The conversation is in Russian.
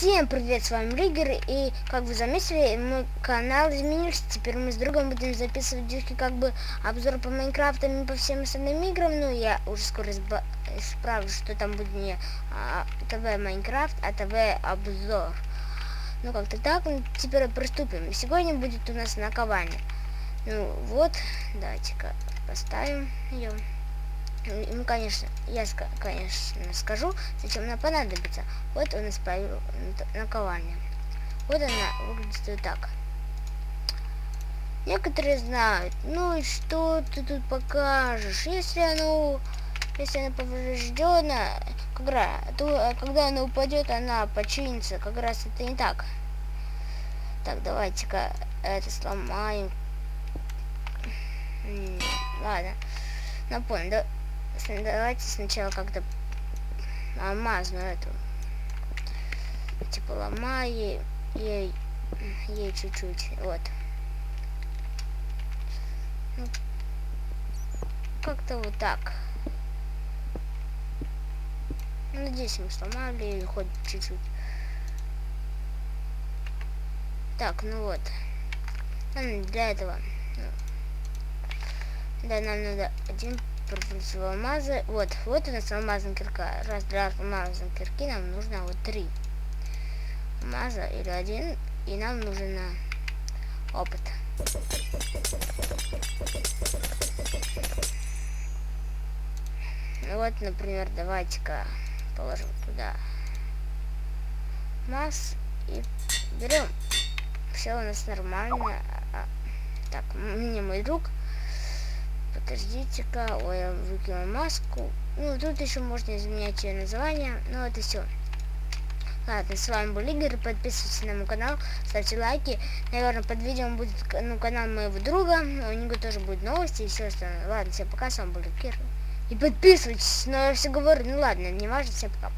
Всем привет, с вами Ригер, и как вы заметили, мой канал изменился, теперь мы с другом будем записывать видео как бы обзор по Майнкрафту и по всем остальным играм, ну я уже скоро исправлю, что там будет не а, ТВ Майнкрафт, а ТВ обзор. Ну как-то так, ну, теперь приступим. Сегодня будет у нас наковальня. Ну вот, давайте-ка поставим ее. Ну, конечно, я, конечно, скажу, зачем она понадобится. Вот у нас наковальня. Вот она выглядит вот так. Некоторые знают, ну и что ты тут покажешь, если оно, если она повреждена, раз, то, когда она упадет, она починится, как раз это не так. Так, давайте-ка это сломаем. Ладно, напомню, да, давайте сначала как-то алмазную эту типа ломаю ей ей чуть-чуть вот. Ну, как-то вот так. Надеюсь мы сломали хоть чуть-чуть. Так ну вот. Для этого ну, да нам надо один против алмаза. Вот, вот у нас алмазная кирка. Раз для алмазной кирки нам нужно вот три алмаза или один. И нам нужен опыт. Вот, например, давайте-ка положим туда масс и берем. Все у нас нормально. А, так, мне мой друг Подождите-ка, ой, я выкинул маску. Ну, тут еще можно изменять ее название. Ну, это все. Ладно, с вами был Игорь. Подписывайтесь на мой канал, ставьте лайки. Наверное, под видео будет ну, канал моего друга. У него тоже будет новости и все остальное. Ладно, всем пока, с вами был Кир. И подписывайтесь, но я все говорю, ну ладно, не важно, всем пока.